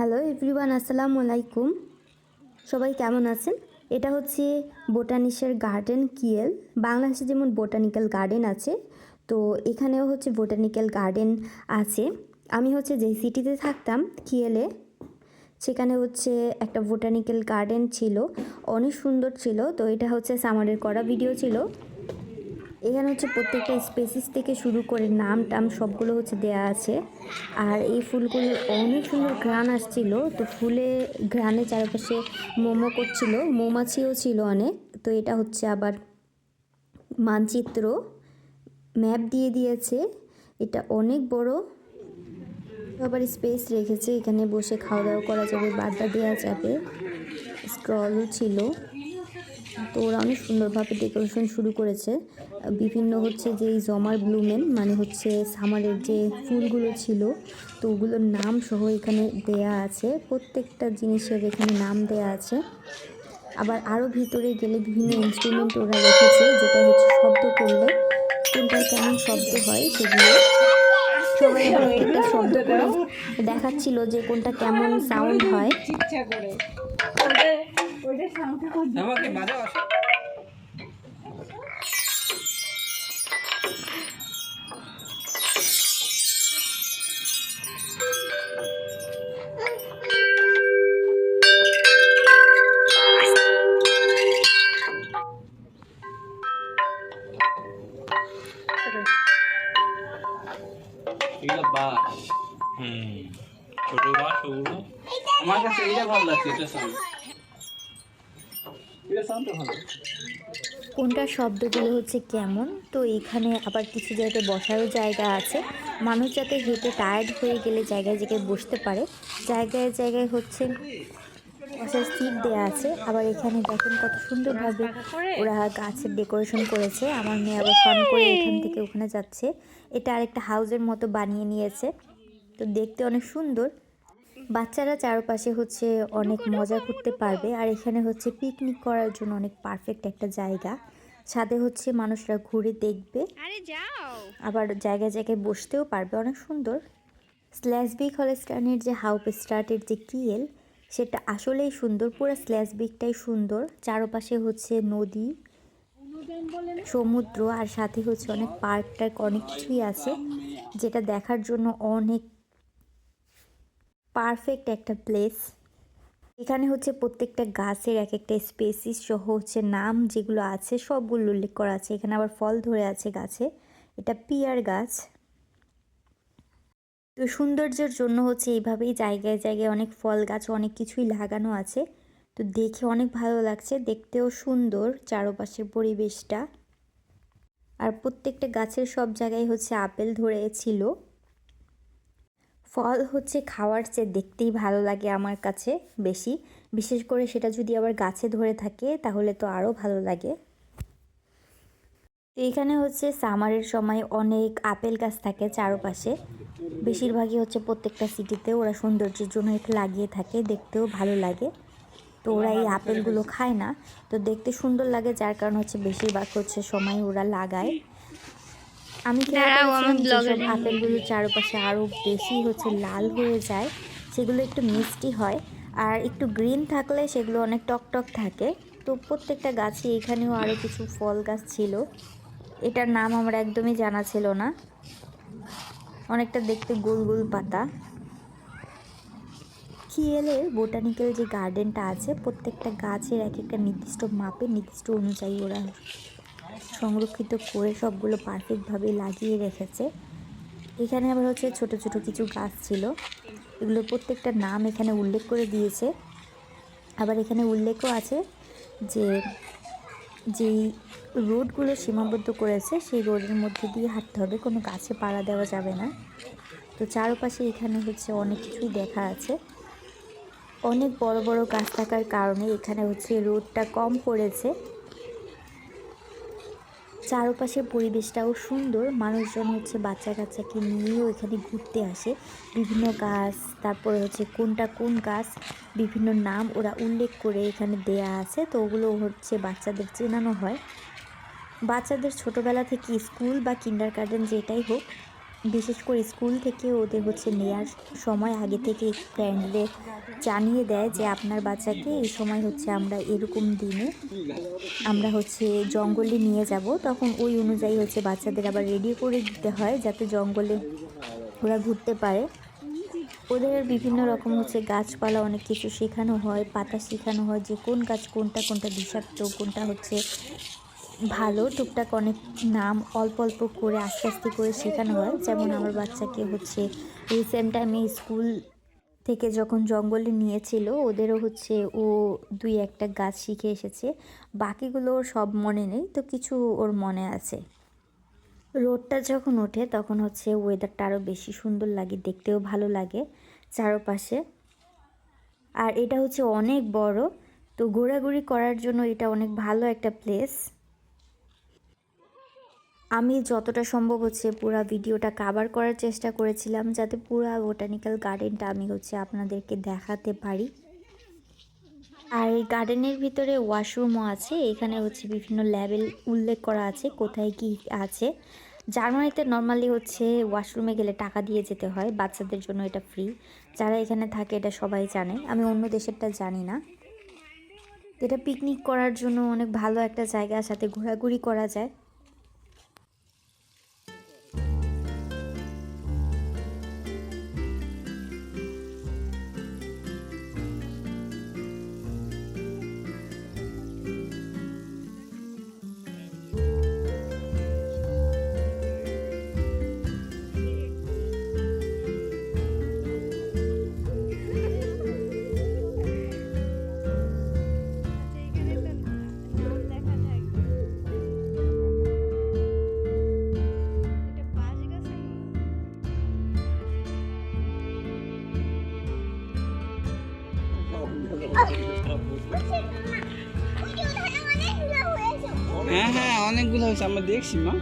Hello everyone, আসসালামু আলাইকুম। সবাই কেমন আছেন? এটা হচ্ছে বোটানিসের গার্ডেন কিয়েল। বাংলাদেশে যেমন বোটানিক্যাল গার্ডেন আছে, তো এখানেও হচ্ছে বোটানিক্যাল গার্ডেন আছে। আমি হচ্ছে যেই সিটিতে থাকতাম কিয়েলে, সেখানে হচ্ছে একটা বোটানিক্যাল গার্ডেন ছিল। অনেক সুন্দর ছিল, তো এটা হচ্ছে সামারের করা ভিডিও ছিল। এখানে হচ্ছে প্রত্যেকটা স্পেসিস থেকে শুরু করে নাম টাম সবগুলো হচ্ছে দেয়া আছে। আর এই ফুলগুলো অনেক সুন্দর ঘ্রাণ আসছিল। তো ফুলে ঘ্রাণে চারপাশে মোমো করছিল, মৌমাছিও ছিল অনেক। তো এটা হচ্ছে আবার মানচিত্র, ম্যাপ দিয়ে দিয়েছে। এটা অনেক বড়। আবার স্পেস রেখেছে, এখানে বসে খাওয়া দাওয়া করা যাবে বাড্ডা দেওয়া যাবে। স্টলও ছিল। তো ওরা অনেক সুন্দরভাবে ডেকোরেশন শুরু করেছে। বিভিন্ন হচ্ছে যে জমার ব্লুমেন মানে হচ্ছে সামারের যে ফুলগুলো ছিল, তো ওগুলোর নাম সহ এখানে দেয়া আছে। প্রত্যেকটা জিনিসের এখানে নাম দেয়া আছে। আবার আরও ভিতরে গেলে বিভিন্ন ইনস্ট্রুমেন্ট ওরা রেখেছে, যেটা হচ্ছে শব্দ করলে। কোনটার কেমন শব্দ হয় সেগুলো সবাই শব্দ করে দেখাচ্ছিল যে কোনটা কেমন সাউন্ড হয়। ওইটা সাউন্ডটা খুব আমাকে বাজে এটা কোনটা শব্দগুলো হচ্ছে কেমন? তো এখানে আবার কিছু জায়গায় বসারও জায়গা আছে। মানুষ যাতে হেঁটে টায়ার্ড হয়ে গেলে জায়গায় জায়গায় বসতে পারে। জায়গায় জায়গায় হচ্ছে বসার সিট দেওয়া আছে। আবার এখানে দেখেন কত সুন্দরভাবে ওরা গাছের ডেকোরেশন করেছে। আমার মেয়ে আবার ফোন করে এখান থেকে ওখানে যাচ্ছে। এটা আরেকটা হাউসের মতো বানিয়ে নিয়েছে। তো দেখতে অনেক সুন্দর। বাচ্চারা চারপাশে হচ্ছে অনেক মজা করতে পারবে। আর এখানে হচ্ছে পিকনিক করার জন্য অনেক পারফেক্ট একটা জায়গা। ছাদে হচ্ছে মানুষরা ঘুরে দেখবে। আবার জায়গায় জায়গায় বসতেও পারবে অনেক সুন্দর। স্ল্যাশবিক হলস্টানের যে হাউপ স্টার্টের যে কিয়েল সেটা আসলেই সুন্দর পুরো স্ল্যাশবিকটাই সুন্দর। চারপাশে হচ্ছে নদী সমুদ্র আর সাথে হচ্ছে অনেক পার্ক টার্ক অনেক কিছুই আছে যেটা দেখার জন্য অনেক পারফেক্ট একটা প্লেস। এখানে হচ্ছে প্রত্যেকটা গাছের এক একটা স্পেসিস সহ হচ্ছে নাম যেগুলো আছে সবগুলো উল্লেখ করা আছে। এখানে আবার ফল ধরে আছে গাছে। এটা পিয়ার গাছ। তো সৌন্দর্যের জন্য হচ্ছে এইভাবেই জায়গায় জায়গায় অনেক ফল গাছ, অনেক কিছুই লাগানো আছে। তো দেখে অনেক ভালো লাগছে। দেখতেও সুন্দর চারপাশের পরিবেশটা। আর প্রত্যেকটা গাছের সব জায়গায় হচ্ছে আপেল ধরেছিল। ফল হচ্ছে খাওয়ার চেয়ে দেখতেই ভালো লাগে আমার কাছে বেশি। বিশেষ করে সেটা যদি আবার গাছে ধরে থাকে, তাহলে তো আরও ভালো লাগে। তো এখানে হচ্ছে সামারের সময় অনেক আপেল গাছ থাকে চারপাশে। বেশিরভাগই হচ্ছে প্রত্যেকটা সিটিতে ওরা সৌন্দর্যের জন্য এটা লাগিয়ে থাকে, দেখতেও ভালো লাগে। তো ওরা এই আপেলগুলো খায় না। তো দেখতে সুন্দর লাগে, যার কারণ হচ্ছে বেশিরভাগ হচ্ছে সময় ওরা লাগায়। আমি যেসব আপেলগুলো চারপাশে আরও বেশি হচ্ছে লাল হয়ে যায় সেগুলো একটু মিষ্টি হয়। আর একটু গ্রিন থাকলে সেগুলো অনেক টক টক থাকে। তো প্রত্যেকটা গাছে এখানেও আরও কিছু ফল গাছ ছিল। এটার নাম আমার একদমই জানা ছিল না। অনেকটা দেখতে গোল গোল পাতা। খিয়েলের বোটানিক্যাল যে গার্ডেনটা আছে প্রত্যেকটা গাছের এক একটা নির্দিষ্ট মাপে নির্দিষ্ট অনুযায়ী ওরা সংরক্ষিত করে সবগুলো পারফেক্টভাবে লাগিয়ে রেখেছে। এখানে আবার হচ্ছে ছোট ছোট কিছু গাছ ছিল। এগুলো প্রত্যেকটা নাম এখানে উল্লেখ করে দিয়েছে। আবার এখানে উল্লেখও আছে যে, যেই রোডগুলো সীমাবদ্ধ করেছে, সেই রোডের মধ্যে দিয়ে হাঁটতে হবে। কোনো গাছে পাড়া দেওয়া যাবে না। তো চারপাশে এখানে হচ্ছে অনেক কিছুই দেখা আছে। অনেক বড় বড় গাছ থাকার কারণে এখানে হচ্ছে রোডটা কম পড়েছে। চারপাশের পরিবেশটাও সুন্দর। মানুষজন হচ্ছে বাচ্চা কাচ্চাকে নিয়েও এখানে ঘুরতে আসে। বিভিন্ন গাছ, তারপরে হচ্ছে কোনটা কোন গাছ, বিভিন্ন নাম ওরা উল্লেখ করে এখানে দেয়া আছে। তো ওগুলো হচ্ছে বাচ্চাদের চেনানো হয়। বাচ্চাদের ছোটোবেলা থেকে স্কুল বা কিন্ডার গার্ডেন যেটাই হোক বিশেষ করে স্কুল থেকে ওদের হচ্ছে নেওয়ার সময় আগে থেকে ফ্রেন্ডদের জানিয়ে দেয় যে আপনার বাচ্চাকে এই সময় হচ্ছে আমরা এরকম দিনে আমরা হচ্ছে জঙ্গলে নিয়ে যাব। তখন ওই অনুযায়ী হচ্ছে বাচ্চাদের আবার রেডি করে দিতে হয় যাতে জঙ্গলে ওরা ঘুরতে পারে। ওদের বিভিন্ন রকম হচ্ছে গাছপালা অনেক কিছু শেখানো হয়, পাতা শেখানো হয় যে কোন গাছ কোনটা কোনটা বিষাক্ত, কোনটা হচ্ছে ভালো, টুকটাক অনেক নাম অল্প অল্প করে আস্তে আস্তে করে শেখানো হয়। যেমন আমার বাচ্চাকে হচ্ছে রিসেন্ট টাইমে স্কুল থেকে যখন জঙ্গলে নিয়েছিল, ওদেরও হচ্ছে ও দুই একটা গাছ শিখে এসেছে। বাকিগুলো ওর সব মনে নেই, তো কিছু ওর মনে আছে। রোদটা যখন ওঠে, তখন হচ্ছে ওয়েদারটা আরও বেশি সুন্দর লাগে, দেখতেও ভালো লাগে চারপাশে। আর এটা হচ্ছে অনেক বড়, তো ঘোরাঘুরি করার জন্য এটা অনেক ভালো একটা প্লেস আমি যতটা সম্ভব হচ্ছে পুরো ভিডিওটা কাভার করার চেষ্টা করেছিলাম যাতে পুরো বোটানিক্যাল গার্ডেনটা আমি হচ্ছে আপনাদেরকে দেখাতে পারি। আর এই গার্ডেনের ভিতরে ওয়াশরুমও আছে, এখানে হচ্ছে বিভিন্ন লেভেল উল্লেখ করা আছে, কোথায় কি আছে। জার্মানিতে নর্মালি হচ্ছে ওয়াশরুমে গেলে টাকা দিয়ে যেতে হয়, বাচ্চাদের জন্য এটা ফ্রি যারা এখানে থাকে এটা সবাই জানে, আমি অন্য দেশেরটা জানি না। এটা পিকনিক করার জন্য অনেক ভালো একটা জায়গা, সাথে ঘোরাঘুরি করা যায়। হ্যাঁ হ্যাঁ অনেকগুলো হয়েছে আমরা দেখছি মা।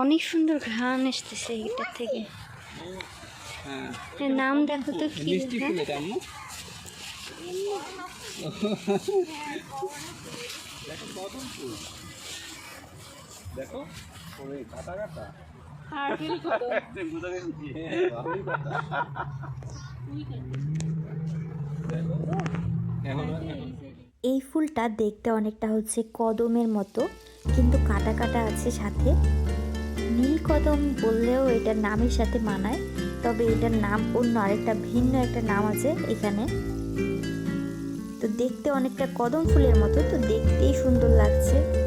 অনেক সুন্দর ঘ্রাণ আসতেছে এটার থেকে। হ্যাঁ নাম দেখো তো কি মিষ্টি ফুল দেখো কাটা কাটা হার্টের এই ফুলটা দেখতে অনেকটা হচ্ছে কদমের মতো কিন্তু কাটা কাটা আছে সাথে। নীল কদম বললেও এটার নামের সাথে মানায়, তবে এটার নাম অন্য আরেকটা ভিন্ন একটা নাম আছে এখানে। তো দেখতে অনেকটা কদম ফুলের মতো, তো দেখতেই সুন্দর লাগছে।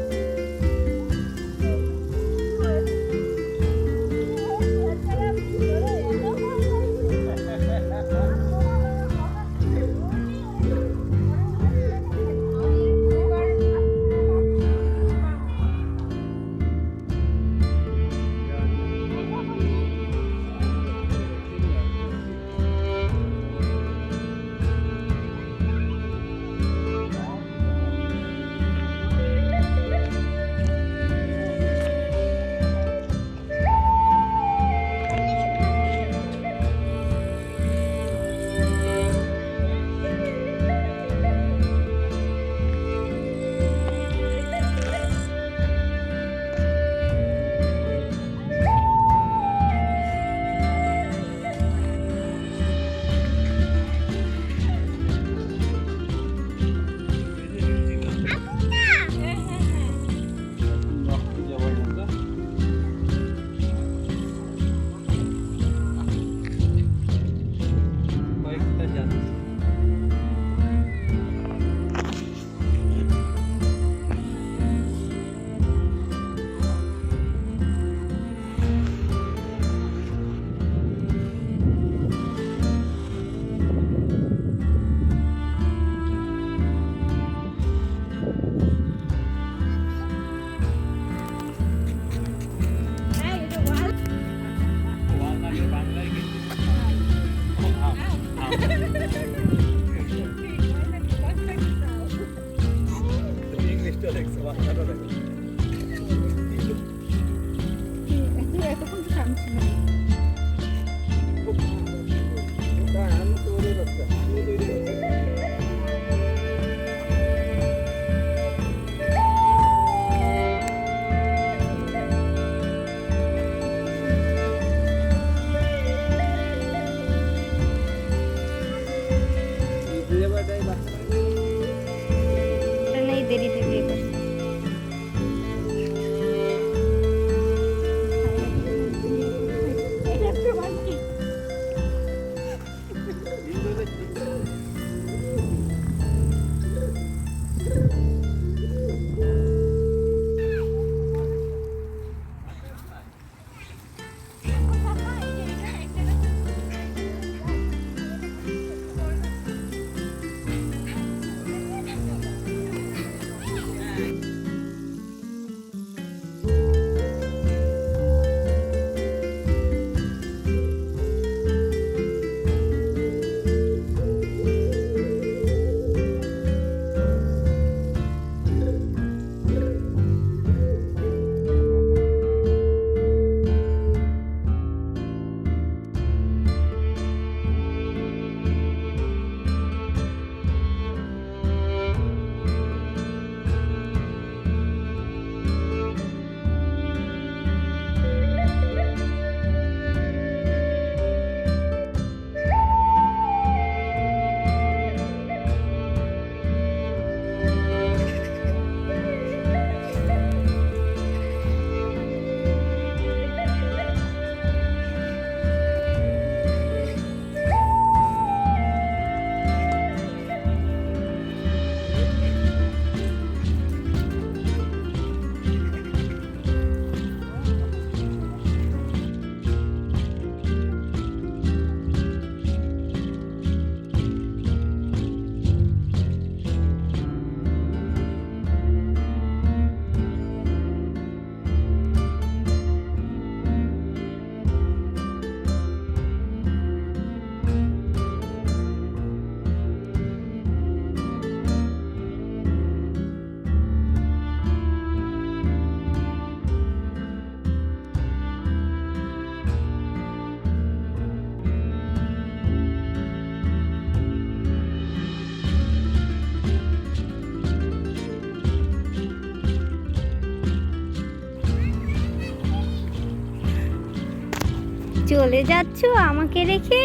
চলে যাচ্ছ আমাকে রেখে?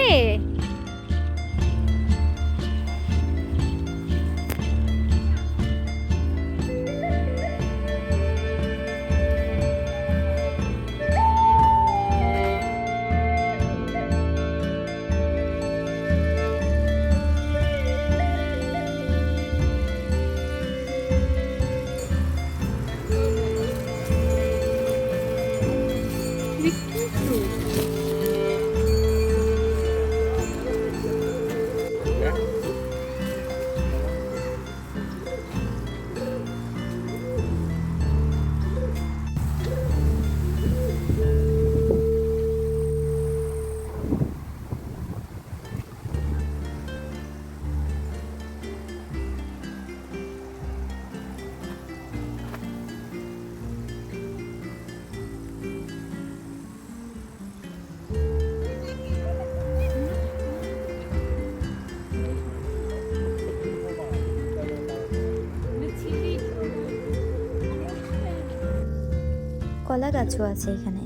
কলা গাছও আছে এখানে।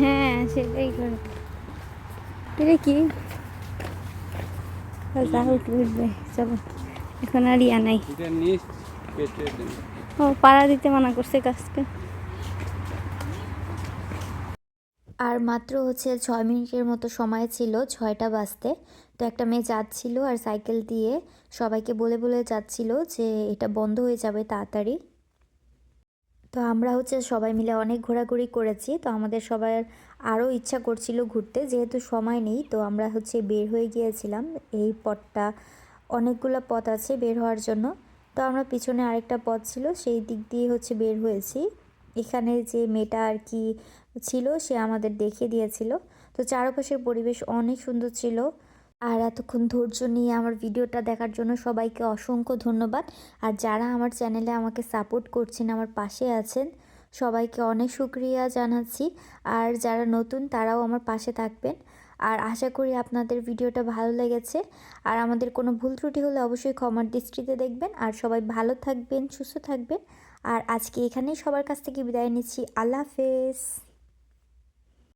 হ্যাঁ সেটাই করে। এটা কি? উঠবে চলো এখন আর ইয়া নাই। ও পাড়া দিতে মানা করছে কাজকে। আর মাত্র হচ্ছে ছয় মিনিটের মতো সময় ছিল ছয়টা বাজতে। তো একটা মেয়ে যাচ্ছিল আর সাইকেল দিয়ে সবাইকে বলে বলে যাচ্ছিল যে এটা বন্ধ হয়ে যাবে তাড়াতাড়ি। তো আমরা হচ্ছে সবাই মিলে অনেক ঘোরাঘুরি করেছি। তো আমাদের সবার আরও ইচ্ছা করছিল ঘুরতে, যেহেতু সময় নেই, তো আমরা হচ্ছে বের হয়ে গিয়েছিলাম। এই পথটা, অনেকগুলো পথ আছে বের হওয়ার জন্য। তো আমরা পিছনে আরেকটা পথ ছিল, সেই দিক দিয়ে হচ্ছে বের হয়েছি। এখানে যে মেয়েটা আর কি ছিল, সে আমাদের দেখিয়ে দিয়েছিল। তো চারপাশের পরিবেশ অনেক সুন্দর ছিল। আর এতক্ষণ ধৈর্য নিয়ে আমার ভিডিওটা দেখার জন্য সবাইকে অসংখ্য ধন্যবাদ। আর যারা আমার চ্যানেলে আমাকে সাপোর্ট করছেন, আমার পাশে আছেন, সবাইকে অনেক শুক্রিয়া জানাচ্ছি। আর যারা নতুন, তারাও আমার পাশে থাকবেন। আর আশা করি আপনাদের ভিডিওটা ভালো লেগেছে। আর আমাদের কোনো ভুল ত্রুটি হলে অবশ্যই ক্ষমার দৃষ্টিতে দেখবেন। আর সবাই ভালো থাকবেন, সুস্থ থাকবেন। আর আজকে এখানেই সবার কাছ থেকে বিদায় নিচ্ছি। আল্লাহ হাফেজ।